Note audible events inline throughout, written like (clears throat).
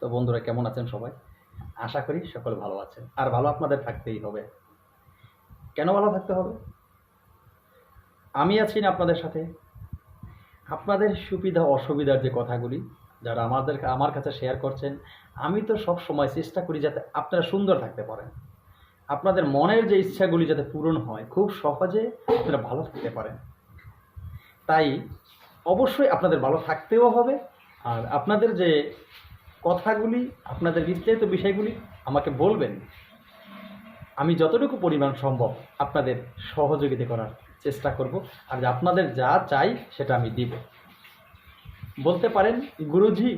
তো বন্ধুরা, কেমন আছেন সবাই? আশা করি সকলে ভালো আছেন। আর ভালো আপনাদের থাকতেই হবে। কেন ভালো থাকতে হবে? আমি আছি না আপনাদের সাথে। আপনাদের সুবিধা অসুবিধার যে কথাগুলি, যারা আমাদের, আমার কাছে শেয়ার করছেন, আমি তো সব সময় চেষ্টা করি যাতে আপনারা সুন্দর থাকতে পারেন। আপনাদের মনের যে ইচ্ছাগুলি যাতে পূরণ হয়, খুব সহজে আপনারা ভালো থাকতে পারেন। তাই অবশ্যই আপনাদের ভালো থাকতেও হবে, আর আপনাদের যে কথাগুলি, আপনাদের বিস্তারিত বিষয়গুলি আমাকে বলবেন। আমি যতটুকু পরিমাণ সম্ভব আপনাদের সহযোগিতা করার চেষ্টা করব আর আপনাদের যা চাই সেটা আমি দিব। বলতে পারেন, গুরুজি,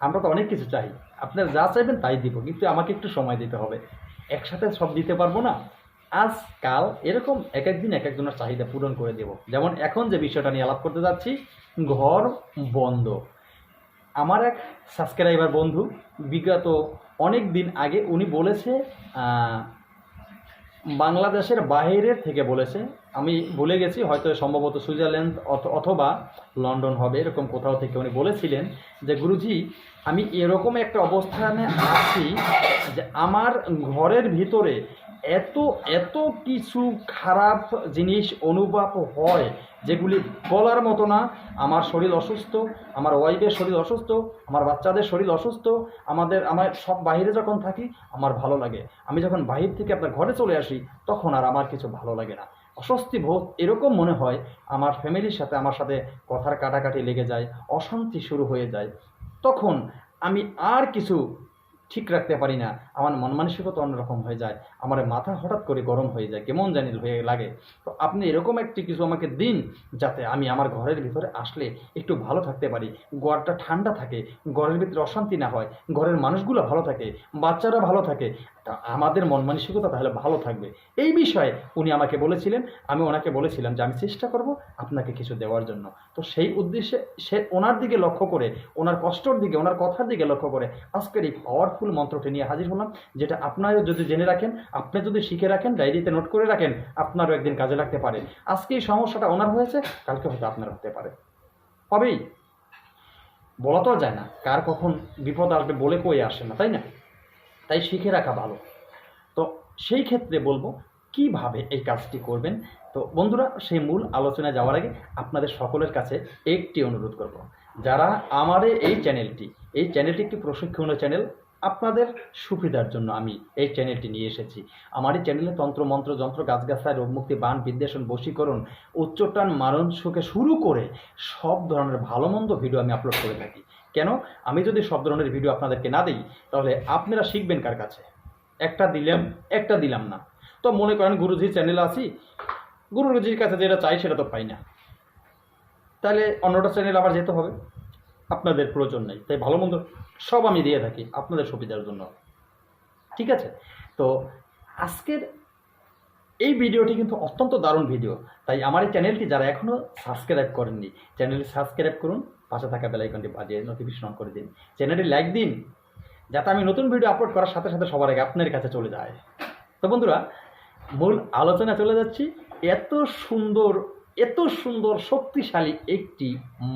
আমরা তো অনেক কিছু চাই। আপনারা যা চাইবেন তাই দিব, কিন্তু আমাকে একটু সময় দিতে হবে। একসাথে সব দিতে পারব না। আজ কাল এরকম এক একদিন এক একজনের চাহিদা পূরণ করে দেব। যেমন এখন যে বিষয়টা নিয়ে আলাপ করতে যাচ্ছি, ঘর বন্ধ। আমার এক সাবস্ক্রাইবার বন্ধু, বিগত অনেক দিন আগে উনি বলেছে বাংলাদেশের বাইরের থেকে বলেছে, আমি ভুলে গেছি, হয়তো সম্ভবত সুইজারল্যান্ড অথ- অথবা লন্ডন হবে, এরকম কোথাও থেকে উনি বলেছিলেন যে, গুরুজি, আমি এরকম একটা অবস্থানে আছি যে, আমার ঘরের ভিতরে এত এত কিছু খারাপ জিনিস অনুভব হয় যেগুলি বলার মতো না। আমার শরীর অসুস্থ, আমার ওয়াইফের শরীর অসুস্থ, আমার বাচ্চাদের শরীর অসুস্থ, আমাদের, আমার সব বাইরে যখন থাকি, আমার ভালো লাগে। আমি যখন বাহির থেকে আপনার ঘরে চলে আসি, তখন আর আমার কিছু ভালো লাগে না। অস্বস্তি বোধ এরকম মনে হয়, আমার ফ্যামিলির সাথে আমার সাথে কথার কাটাকাটি লেগে যায়, অশান্তি শুরু হয়ে যায়। তখন আমি আর কিছু ঠিক রাখতে পারি না। আমার মন মানসিকতা অন্যরকম হয়ে যায়। আমার মাথা হঠাৎ করে গরম হয়ে যায়। কেমন জানি হয়ে লাগে। তো আপনি এরকম একটি কিছু আমাকে দিন, যাতে আমি আমার ঘরের ভিতরে আসলে একটু ভালো থাকতে পারি। ঘরটা ঠান্ডা থাকে, ঘরের ভিতরে অশান্তি না হয়, ঘরের মানুষগুলো ভালো থাকে, বাচ্চারা ভালো থাকে। আমাদের মন মানসিকতা তাহলে ভালো থাকবে। এই বিষয়ে উনি আমাকে বলেছিলেন, আমি ওনাকে বলেছিলাম যে আমি চেষ্টা করব আপনাকে কিছু দেওয়ার জন্য। তো সেই উদ্দেশ্যে সে ওনার দিকে লক্ষ্য করে, ওনার কষ্টর দিকে, ওনার কথার দিকে লক্ষ্য করে আজকের এই পাওয়ারফুল মন্ত্রটি নিয়ে হাজির হলাম, যেটা আপনারা যদি জেনে রাখেন, আপনি যদি শিখে রাখেন, ডায়েরিতে নোট করে রাখেন, আপনারও একদিন কাজে লাগতে পারে। আজকে এই সমস্যাটা ওনার হয়েছে, কালকে হয়তো আপনার হতে পারে। হবেই। বলা তো যায় না, কার কখন বিপদ আসবে বলে কই আসে না, তাই না? তাই শিখে রাখা ভালো। তো সেই ক্ষেত্রে বলব, কীভাবে এই কাজটি করবেন? তো বন্ধুরা, সেই মূল আলোচনায় যাওয়ার আগে আপনাদের সকলের কাছে একটি অনুরোধ করব। যারা আমার এই চ্যানেলটি এই চ্যানেলটি একটি প্রশিক্ষণীয় চ্যানেল আপনাদের সুবিধার জন্য আমি এই চ্যানেলটি নিয়ে এসেছি। আমার এই চ্যানেলে তন্ত্র, মন্ত্র, যন্ত্র, গাছগাছায় রোগমুক্তি বান, বিদ্বেষণ, বশীকরণ উচ্চটান মারণ সুখে শুরু করে সব ধরনের ভালো মন্দ ভিডিও আমি আপলোড করে থাকি। কেন? আমি যদি সব ধরনের ভিডিও আপনাদেরকে না দিই, তাহলে আপনারা শিখবেন কার কাছে? একটা দিলাম একটা দিলাম না। তো মনে করেন গুরুজির চ্যানেলে আছি, গুরুজির কাছে যেটা চাই সেটা তো পাই না। তাহলে অন্যটা চ্যানেল আবার যেতে হবে। আপনাদের প্রয়োজন নেই। তাই ভালো মন্দ সব আমি দিয়ে থাকি আপনাদের সুবিধার জন্য। ঠিক আছে? তো আজকের এই ভিডিওটি কিন্তু অত্যন্ত দারুণ ভিডিও। তাই আমার এই চ্যানেলটি যারা এখনও সাবস্ক্রাইব করেননি, চ্যানেলটি সাবস্ক্রাইব করুন, পাশে থাকা বেলাইকনটি বাজিয়ে নোটিফিকেশন অন করে দিন। চ্যানেলটি লাইক দিন, যাতে আমি নতুন ভিডিও আপলোড করার সাথে সাথে সবার আগে আপনার কাছে চলে যায়। তো বন্ধুরা, মূল আলোচনা চলে যাচ্ছি। এত সুন্দর এত সুন্দর, শক্তিশালী একটি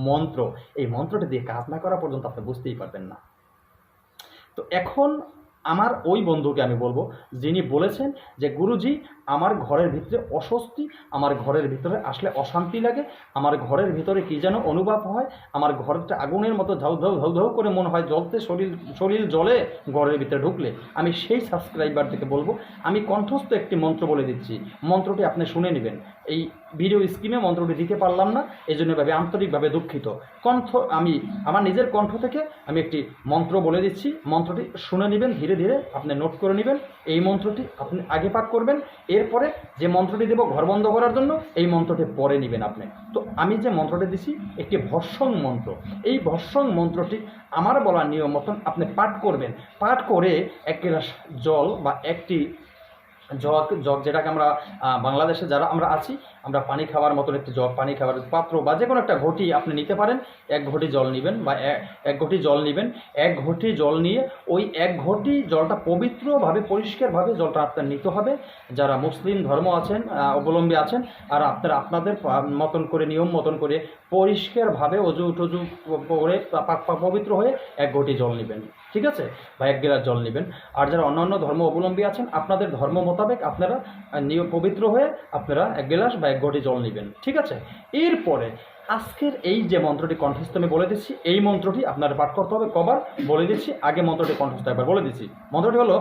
মন্ত্র। এই মন্ত্রটি দিয়ে কাজ না করা পর্যন্ত আপনি বুঝতেই পারবেন না। তো এখন আমার ওই বন্ধুকে আমি বলব, যিনি বলেছেন যে, গুরুজি, আমার ঘরের ভিতরে অস্বস্তি, আমার ঘরের ভিতরে আসলে অশান্তি লাগে, আমার ঘরের ভিতরে কি যেন অনুভব হয়, আমার ঘরটা আগুনের মতো ধাউ ধাউ ধাউ ধাউ করে মনে হয় জ্বলতে, শরীর শরীর জলে ঘরের ভিতরে ঢুকলে। আমি সেই সাবস্ক্রাইবার থেকে বলব, আমি কণ্ঠস্থ একটি মন্ত্র বলে দিচ্ছি। মন্ত্রটি আপনি শুনে নেবেন। এই ভিডিও স্ক্রিনে মন্ত্রটি দিতে পারলাম না এই জন্য ভাবে আন্তরিকভাবে দুঃখিত। কণ্ঠ, আমি, আমার নিজের কণ্ঠ থেকে আমি একটি মন্ত্র বলে দিচ্ছি। মন্ত্রটি শুনে নেবেন, ধীরে ধীরে ধীরে আপনি নোট করে নেবেন, এই মন্ত্রটি আপনি আগে পাঠ করবেন, এরপরে যে মন্ত্রটি দেব ঘর বন্ধ করার জন্য, এই মন্ত্রটি পরে নেবেন আপনি। তো আমি যে মন্ত্রটি দিছি, একটি ভর্ষণ মন্ত্র। এই ভর্ষণ মন্ত্রটি আমার বলা নিয়ম মতন আপনি পাঠ করবেন। পাঠ করে এক গ্লাস জল বা একটি জগ জগ যেটাকে আমরা বাংলাদেশে যারা আমরা আছি, আমরা পানি খাওয়ার মতন একটি জগ, পানি খাওয়ার পাত্র বা যে কোনো একটা ঘটি আপনি নিতে পারেন, এক ঘটি জল নেবেন বা এক ঘটি জল নেবেন, এক ঘটি জল নিয়ে ওই এক ঘটি জলটা পবিত্রভাবে, পরিষ্কারভাবে জলটা আপনার নিতে হবে। যারা মুসলিম ধর্ম আছেন অবলম্বী আছেন, আর আপনারা আপনাদের মতন করে, নিয়ম মতন করে পরিষ্কারভাবে অজু টজু করে পবিত্র হয়ে এক ঘটি জল নেবেন। ঠিক আছে? বা এক গিলাস জল নেবেন। আর যারা অন্যান্য ধর্ম অবলম্বী আছেন, আপনাদের ধর্ম মোতাবেক আপনারা নিয়, পবিত্র হয়ে আপনারা এক গিলাস বা এক ঘটি জল নেবেন, ঠিক আছে? এরপরে আজকের এই যে মন্ত্রটি কণ্ঠস্থ আমি বলে দিচ্ছি, এই মন্ত্রটি আপনার পাঠ করতে হবে কবার, বলে দিচ্ছি, আগে মন্ত্রটি কণ্ঠস্থ একবার বলে দিচ্ছি। মন্ত্রটি হলো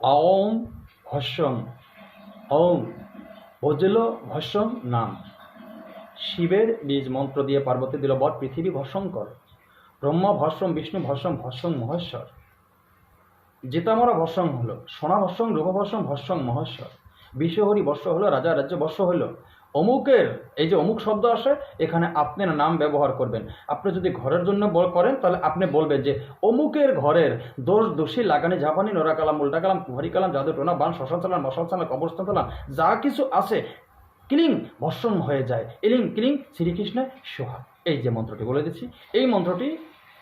ওম ভস্যং ওম ভজল ভস্যং নাম। শিবের বীজ মন্ত্র দিয়ে পার্বতী দিল বট পৃথিবী ভস্যং কর। ব্রহ্মা ভস্যম বিষ্ণু ভস্যম ভস্যং মহেশ্বর। জিতামরা ভস্যং হলো। সোনা ভস্যং রূপ ভস্যং ভস্যং মহেশ্বর বিশ্বহরি বর্ষ হলো, রাজা রাজ্য বর্ষ হলো। অমুকের, এই যে অমুক শব্দ আসে, এখানে আপনার নাম ব্যবহার করবেন। আপনি যদি ঘরের জন্য করেন, তাহলে আপনি বলবেন যে, অমুকের ঘরের দোষ দোষী লাগানি ঝাপানি নোরা কালাম, উল্টা কালাম, কুহারি কালাম, জাদু টোনা, বান শ্মশান চালান, মশাল চালান, কবরস্থান চালান, যা কিছু আছে ক্লিং ভস্যং হয়ে যায়। এলিং, ক্লিং, শ্রীকৃষ্ণ সোহা। এই যে মন্ত্রটি বলে দিচ্ছি, এই মন্ত্রটি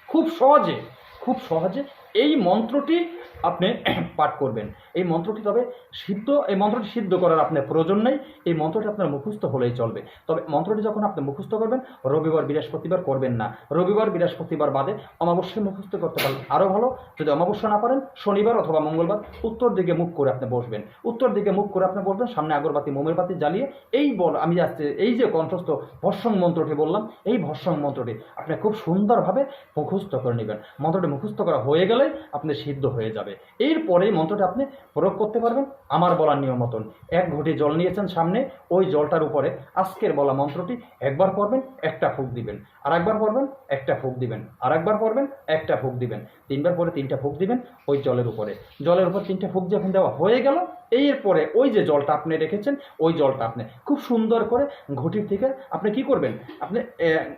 খুব সহজে খুব সহজে এই মন্ত্রটি আপনি (clears throat) পাঠ করবেন। এই মন্ত্রটি তবে সিদ্ধ, এই মন্ত্রটি সিদ্ধ করার আপনার প্রয়োজন নেই। এই মন্ত্রটি আপনার মুখস্থ হলেই চলবে। তবে মন্ত্রটি যখন আপনি মুখস্থ করবেন, রবিবার, বৃহস্পতিবার করবেন না। রবিবার, বৃহস্পতিবার বাদে অমাবস্যায় মুখস্থ করতে পারেন আরও ভালো। যদি অমাবস্যা না পারেন, শনিবার অথবা মঙ্গলবার উত্তর দিকে মুখ করে আপনি বসবেন। উত্তর দিকে মুখ করে আপনি বসবেন, সামনে আগরবাতি, মোমের বাতি জ্বালিয়ে এই বল, আমি যাচ্ছে এই যে কণ্ঠস্থ ভর্ষং মন্ত্রটি বললাম, এই ভর্ষং মন্ত্রটি আপনি খুব সুন্দরভাবে মুখস্থ করে নেবেন। মন্ত্রটি মুখস্থ করা হয়ে গেলে আপনি সিদ্ধ হয়ে যাবে। এরপরে মন্ত্রটা আপনি প্রয়োগ করতে পারবেন। আমার বলার নিয়ম মতন। এক ঘটি জল নিয়েছেন সামনে, ওই জলটার উপরে আজকের বলা মন্ত্রটি একবার পড়বেন, একটা ফুক দিবেন। আর একবার পড়বেন, একটা ফুক দিবেন। আর একবার পড়বেন, একটা ফুক দিবেন। তিনবার পরে তিনটা ফুক দিবেন ওই জলের উপরে। জলের উপর তিনটা ফুক যখন দেওয়া হয়ে গেল এরপরে ওই যে জলটা আপনি রেখেছেন, ওই জলটা আপনি খুব সুন্দর করে ঘটির থেকে আপনি কি করবেন? আপনি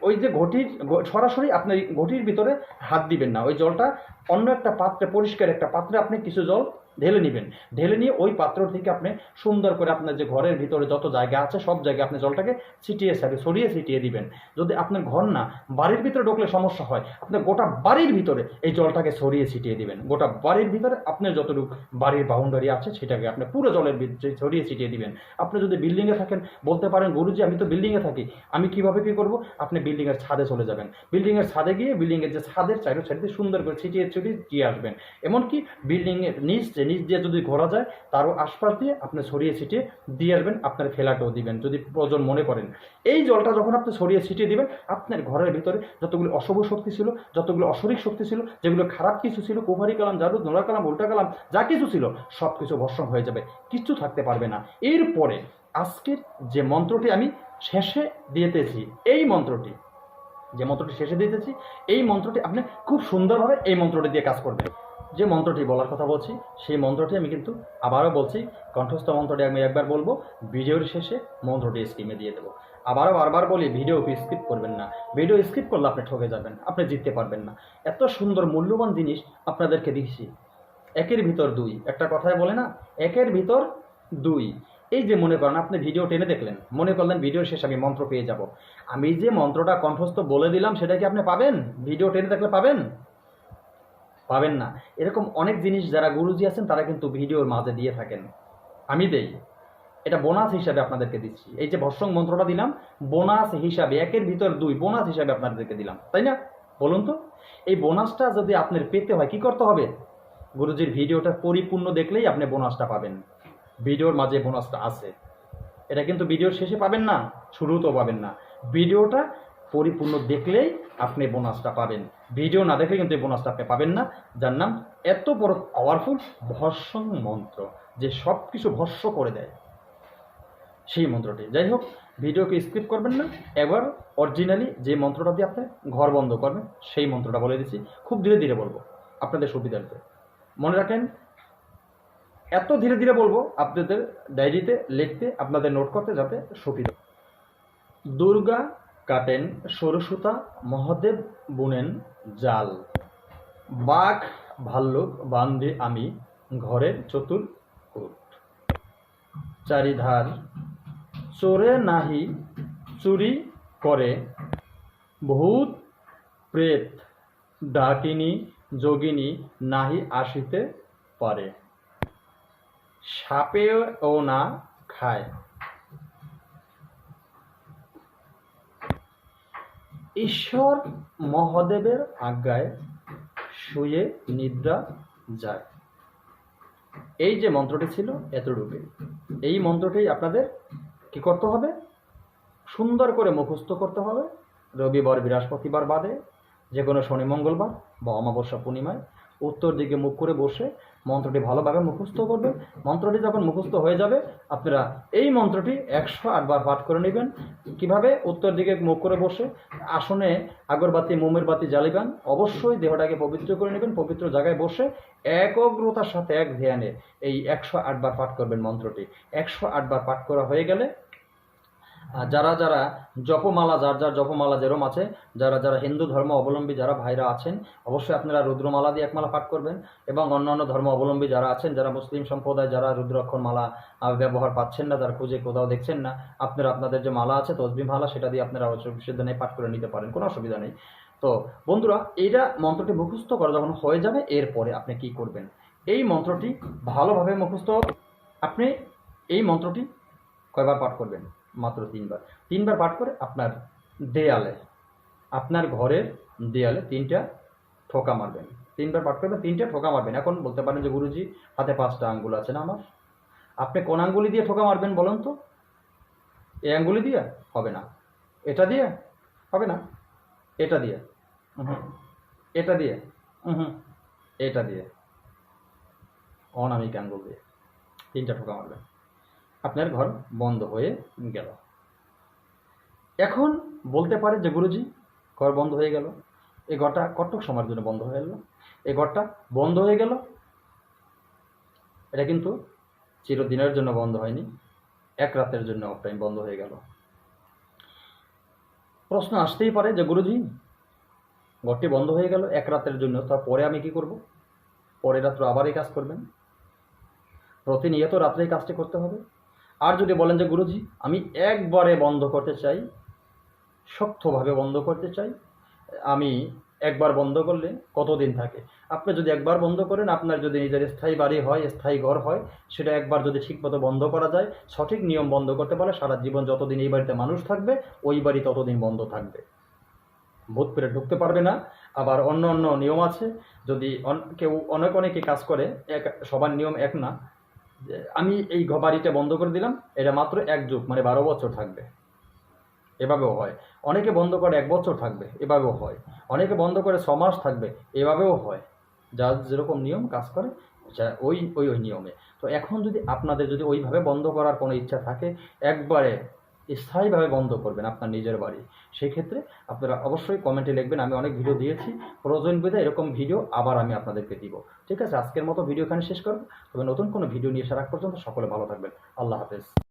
ওই যে ঘটির সরাসরি আপনি ঘটির ভিতরে হাত দিবেন না। ওই জলটা অন্য একটা পাত্রে, পরিষ্কার একটা পাত্রে আপনি কিছু জল ঢেলে নেবেন। ঢেলে নিয়ে ওই পাত্র থেকে আপনি সুন্দর করে আপনার যে ঘরের ভিতরে যত জায়গা আছে, সব জায়গায় আপনি জলটাকে ছিটিয়ে সারি সরিয়ে ছিটিয়ে দিবেন। যদি আপনার ঘর না বাড়ির ভিতরে ঢুকলে সমস্যা হয়, আপনি গোটা বাড়ির ভিতরে এই জলটাকে সরিয়ে ছিটিয়ে দিবেন। গোটা বাড়ির ভিতরে আপনার যতটুকু বাড়ির বাউন্ডারি আছে, সেটাকে আপনি পুরো জলের ছড়িয়ে ছিটিয়ে দিবেন। আপনি যদি বিল্ডিংয়ে থাকেন, বলতে পারেন, গুরুজি, আমি তো বিল্ডিংয়ে থাকি। আমি কীভাবে কি করব? আপনি বিল্ডিংয়ের ছাদে চলে যাবেন। বিল্ডিংয়ের ছাদে গিয়ে বিল্ডিংয়ের যে ছাদের চাইরো সাইডে সুন্দর করে ছিটিয়ে ছিটিয়ে দিয়ে আসবেন। এমনকি বিল্ডিংয়ের নিচ যে নিচ দিয়ে যদি ঘোরা যায়, তারও আশপাশ দিয়ে আপনি ছড়িয়ে ছিটিয়ে দিয়ে আসবেন আপনার ফেলাটাও দিবেন, যদি প্রয়োজন মনে করেন। এই জলটা যখন আপনি ছড়িয়ে ছিটিয়ে দিবেন, আপনার ঘরের ভিতরে যতগুলো অশুভ শক্তি ছিল, যতগুলো অশরিক শক্তি ছিল, যেগুলো খারাপ কিছু ছিল কুমারি কালাম, জাদু, নোরা কালাম, উল্টা কালাম, যা কিছু ছিল সব কিছু ভর্ষণ হয়ে যাবে, কিচ্ছু থাকতে পারবে না। এরপরে আজকের যে মন্ত্রটি আমি শেষে দিয়েতেছি এই মন্ত্রটি, যে মন্ত্রটি শেষে দিতেছি, এই মন্ত্রটি আপনি খুব সুন্দরভাবে এই মন্ত্রটি দিয়ে কাজ করবেন। যে মন্ত্রটি বলার কথা বলছি, সেই মন্ত্রটি আমি কিন্তু আবারও বলছি, কণ্ঠস্থ মন্ত্রটি আমি একবার বলব, ভিডিওর শেষে মন্ত্রটি স্ক্রিমে দিয়ে দেবো। আবারও বারবার বলি, ভিডিও স্কিপ করবেন না। ভিডিও স্কিপ করলে আপনি ঠকে যাবেন, আপনি জিততে পারবেন না। এত সুন্দর, মূল্যবান জিনিস আপনাদেরকে দিচ্ছি একের ভিতর দুই। একটা কথায় বলে না, একের ভিতর দুই। এই যে মনে করেন, আপনি ভিডিও টেনে দেখলেন, মনে করলেন ভিডিও শেষে আমি মন্ত্র পেয়ে যাব। আমি যে মন্ত্রটা কণ্ঠস্থ বলে দিলাম, সেটা কি আপনি পাবেন? ভিডিও টেনে দেখলে পাবেন? পাবেন না। এরকম অনেক জিনিস যারা গুরুজি আছেন, তারা কিন্তু ভিডিওর মাঝে দিয়ে থাকেন। আমি দেই। এটা বোনাস হিসাবে আপনাদেরকে দিচ্ছি। এই যে ভর্সং মন্ত্রটা দিলাম, বোনাস হিসাবে, একের ভিতর দুই, বোনাস হিসাবে আপনাদেরকে দিলাম। তাই না? বলুন তো। এই বোনাসটা যদি আপনার পেতে হয়, কি করতে হবে? গুরুজির ভিডিওটা পরিপূর্ণ দেখলেই আপনি বোনাসটা পাবেন। ভিডিওর মাঝে বোনাসটা আছে। এটা কিন্তু ভিডিওর শেষে পাবেন না, শুরুতেও পাবেন না। ভিডিওটা পরিপূর্ণ দেখলেই আপনি বোনাসটা পাবেন। ভিডিও না দেখলে কিন্তু এই বোনাসটা আপনি পাবেন না। যার নাম, এত বড় পাওয়ারফুল ভর্ষণ মন্ত্র, যে সব কিছু ভস্য করে দেয়। সেই মন্ত্রটি। যাই হোক ভিডিওকে স্কিপ করবেন না। এবার অরিজিনালি যে মন্ত্রটা দিয়ে আপনি ঘর বন্ধ করবেন, সেই মন্ত্রটা বলে দিচ্ছি। খুব ধীরে ধীরে বলব, আপনাদের সুবিধার্থে। মনে রাখেন, এত ধীরে ধীরে বলব, আপনাদের ডায়েরিতে লিখতে, আপনাদের নোট করতে যাতে সুবিধা দুর্গা কাটেন সরস্বতা মহাদেব বুনেন জাল। বাঘ ভাল্লুক বান্ধে আমি ঘরের চতুর চারিধার চোরে নাহি চুরি করে ভূত প্রেত ডাকিনী যোগিনী নাহি আসিতে পারে। সাপেও না খায়। ঈশ্বর মহাদেবের আজ্ঞায় শুয়ে নিদ্রা যায়। এই যে মন্ত্রটি ছিল এতটুকু এই মন্ত্রটি আপনাদের কি করতে হবে? সুন্দর করে মুখস্থ করতে হবে। রবিবার, বৃহস্পতিবার বাদে যে কোনো শনি, মঙ্গলবার বা অমাবস্যা পূর্ণিমায় উত্তর দিকে মুখ করে বসে মন্ত্রটি ভালোভাবে মুখস্থ করবেন মন্ত্রটি যখন মুখস্থ হয়ে যাবে, আপনারা এই মন্ত্রটি একশো আটবার পাঠ করে নেবেন। কীভাবে? উত্তর দিকে মুখ করে বসে আসনে আগরবাতি মোমের বাতি জ্বালিবেন। অবশ্যই দেহটাকে পবিত্র করে নেবেন, পবিত্র জায়গায় বসে একগ্রতার সাথে, এক ধ্যানে এই একশো আটবার পাঠ করবেন মন্ত্রটি। একশো আটবার পাঠ করা হয়ে গেলে যারা যারা জপমালা, যার যার জপমালা যেরম আছে, যারা যারা হিন্দু ধর্ম অবলম্বী যারা ভাইরা আছেন, অবশ্যই আপনারা রুদ্রমালা দিয়ে একমালা পাঠ করবেন এবং অন্যান্য ধর্ম অবলম্বী যারা আছেন, যারা মুসলিম সম্প্রদায়, যারা রুদ্রাক্ষর মালা ব্যবহার পাচ্ছেন না, যারা খুঁজে কোথাও দেখছেন না, আপনারা আপনাদের যে মালা আছে, তসবি মালা, সেটা দিয়ে আপনারা অসুবিধা নেই পাঠ করে নিতে পারেন, কোনো অসুবিধা নেই। তো বন্ধুরা, এইটা মন্ত্রটি মুখস্থ করা যখন হয়ে যাবে, এরপরে আপনি কি করবেন? এই মন্ত্রটি ভালোভাবে মুখস্থ, আপনি এই মন্ত্রটি কয়বার পাঠ করবেন? মাত্র তিনবার। তিনবার পাঠ করে আপনার দেয়ালে আপনার ঘরের দেয়ালে তিনটা ঠোকা মারবেন। তিনবার পাঠ করবেন তিনটা ঠোকা মারবেন। এখন বলতে পারেন যে গুরুজি হাতে পাঁচটা আঙ্গুল আছে না আমার? আপনি কোন আঙ্গুলি দিয়ে ঠোকা মারবেন বলুন তো? এই আঙ্গুলি দিয়ে? হবে না। এটা দিয়ে? হবে না। এটা দিয়ে। এটা দিয়ে? হুম এটা দিয়ে। অনামিক আঙ্গুল দিয়ে। তিনটা ঠোকা মারবেন। আপনার ঘর বন্ধ হয়ে গেল। এখন বলতে পারে যে গুরুজি, ঘর বন্ধ হয়ে গেল। এই ঘরটা কতক সময়ের জন্য বন্ধ হয়ে গেল? এই ঘরটা বন্ধ হয়ে গেল? এটা কিন্তু চিরদিনের জন্য বন্ধ হয়নি। এক রাতের জন্য টাইম বন্ধ হয়ে গেল। প্রশ্ন আসতেই পারে যে গুরুজি, ঘরটি বন্ধ হয়ে গেল এক রাতের জন্য তারপরে আমি কি করব? পরে রাত্র আবার এই কাজ করবেন? প্রতিনিয়ত রাত্রে এই কাজটি করতে হবে। আর যদি বলেন যে, গুরুজি, আমি একবারে বন্ধ করতে চাই, শক্তভাবে বন্ধ করতে চাই, আমি একবার বন্ধ করলে কতদিন থাকে? আপনি যদি একবার বন্ধ করেন, আপনার যদি নিজের স্থায়ী বাড়ি হয়, স্থায়ী ঘর হয়, সেটা একবার যদি ঠিকমতো বন্ধ করা যায়, সঠিক নিয়ম বন্ধ করতে পারে সারা জীবন যতদিন এই বাড়িতে মানুষ থাকবে, ওই বাড়ি ততদিন বন্ধ থাকবে। ভূত পেরে ঢুকতে পারবে না। আবার অন্য অন্য নিয়ম আছে। যদি কেউ অনেক অনেকে কাজ করে, এক সবার নিয়ম এক না। আমি এই বাড়িটা বন্ধ করে দিলাম, এটা মাত্র এক যুগ মানে বারো বছর থাকবে। এভাবেও হয়। অনেকে বন্ধ করে এক বছর থাকবে, এভাবেও হয়। অনেকে বন্ধ করে ছ মাস থাকবে, এভাবেও হয়। যার যেরকম নিয়ম কাজ করে ওই ওই ওই নিয়মে। তো এখন যদি আপনাদের যদি ওইভাবে বন্ধ করার কোনো ইচ্ছা থাকে, একবারে স্থায়ীভাবে বন্ধ করবেন আপনার নিজের বাড়ি। সেই ক্ষেত্রে আপনারা অবশ্যই কমেন্টে লিখবেন, আমি অনেক ভিডিও দিয়েছি। প্রয়োজন বোধে এরকম ভিডিও আবার আমি আপনাদেরকে দিব। ঠিক আছে? আজকের মতো ভিডিও এখানে শেষ করব। তবে নতুন কোনো ভিডিও নিয়ে সারা পর্যন্ত সকলে ভালো থাকবেন। আল্লাহ হাফেজ।